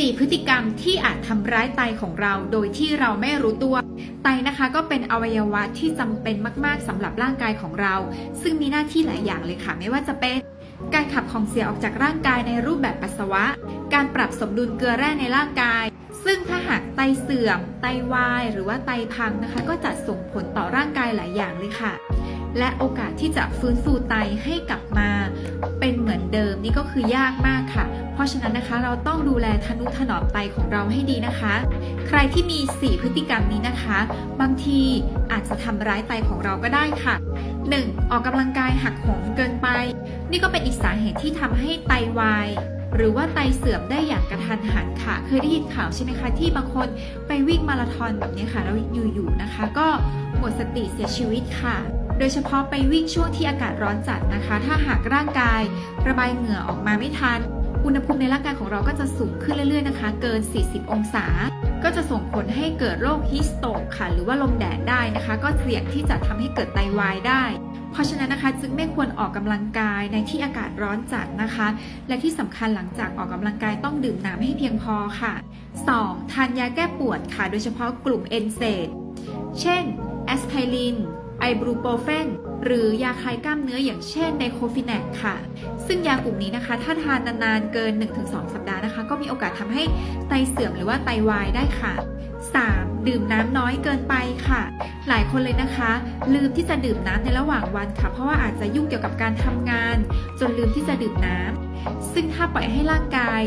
4 พฤติกรรมที่อาจทำร้ายไตของเราโดยที่เราไม่รู้ตัว ไตนะคะก็เป็นอวัยวะที่จำเป็นมาก ๆสำหรับร่างกายของเรา ซึ่งมีหน้าที่หลายอย่างเลยค่ะ ไม่ว่าจะเป็น การขับของเสียออกจากร่างกายในรูปแบบปัสสาวะ การปรับสมดุลเกลือแร่ในร่างกาย ซึ่งถ้าหากไตเสื่อม ไตวาย หรือว่าไตพังนะคะ ก็จะส่งผลต่อร่างกายหลายอย่างเลยค่ะ และโอกาสที่จะฟื้นฟูไตให้กลับมา เป็นเหมือนเดิมนี่ก็คือยากมากค่ะ เพราะฉะนั้นนะคะเราต้องดูแลทนุถนอมไตของเราให้ดีนะคะ ใครที่มี 4 พฤติกรรมนี้นะคะ บางทีอาจจะทำร้ายไตของเราก็ได้ค่ะ 1. ออกกำลังกายหักโหมเกินไป นี่ก็เป็นอีกสาเหตุที่ทำให้ไตวายหรือว่าไตเสื่อมได้อย่างกระทันหันค่ะ เคยได้ยินข่าวใช่ไหมคะ ที่บางคนไปวิ่งมาราธอนแบบนี้ค่ะแล้วอยู่ๆนะคะ ก็หมดสติเสียชีวิตค่ะ โดยเฉพาะไปวิ่งช่วงที่อากาศร้อนจัดนะคะ ถ้าหากร่างกาย ระบายเหงื่อออกมาไม่ทัน อุณหภูมิในร่างกายของเราก็จะสูงขึ้นเรื่อยๆนะคะ เกิน 40 องศา ก็จะส่งผลให้เกิดโรคฮิสโตกค่ะ หรือว่าลมแดดได้นะคะ ก็เสี่ยงที่จะทำให้เกิดไตวายได้ เพราะฉะนั้นนะคะจึงไม่ควรออกกำลังกายในที่อากาศร้อนจัดนะคะ และที่สำคัญหลังจากออกกำลังกายต้องดื่มน้ำให้เพียงพอค่ะ 2. ทานยาแก้ปวดค่ะ โดยเฉพาะกลุ่มเอนเซดเช่นแอสไพริน ไอบูโปรเฟนหรือยาคลายกล้ามเนื้ออย่างเช่นไดโคฟินแนกค่ะ ซึ่งยากลุ่มนี้นะคะ ถ้าทานนานๆเกิน 1-2 สัปดาห์นะคะ ก็มีโอกาสทำให้ไตเสื่อมหรือว่าไตวายได้ค่ะ 3. ดื่มน้ำน้อยเกินไปค่ะ หลายคนเลยนะคะ ลืมที่จะดื่มน้ำในระหว่างวันค่ะ เพราะว่าอาจจะยุ่งเกี่ยวกับการทำงาน จนลืมที่จะดื่มน้ำซึ่งถ้าปล่อยให้ร่างกาย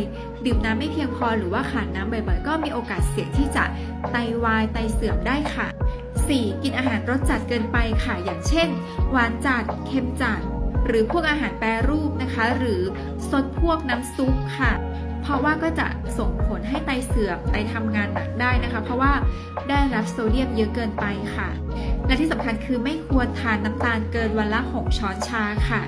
ดื่มน้ำไม่เพียงพอหรือว่าขาดน้ำบ่อยๆ ก็มีโอกาสเสี่ยงที่จะไตวายไตเสื่อมได้ค่ะ 4. กินอาหารรสจัดเกินไปค่ะ อย่างเช่น หวานจัด เค็มจัด หรือพวกอาหารแปรรูปนะคะ หรือซดพวกน้ำซุปค่ะ เพราะว่าก็จะส่งผลให้ไตเสื่อมไตทำงานหนักได้นะคะ เพราะว่าได้รับโซเดียมเยอะเกินไปค่ะ และที่สำคัญคือไม่ควรทานน้ำตาลเกินวันละ 6 ช้อนชาค่ะ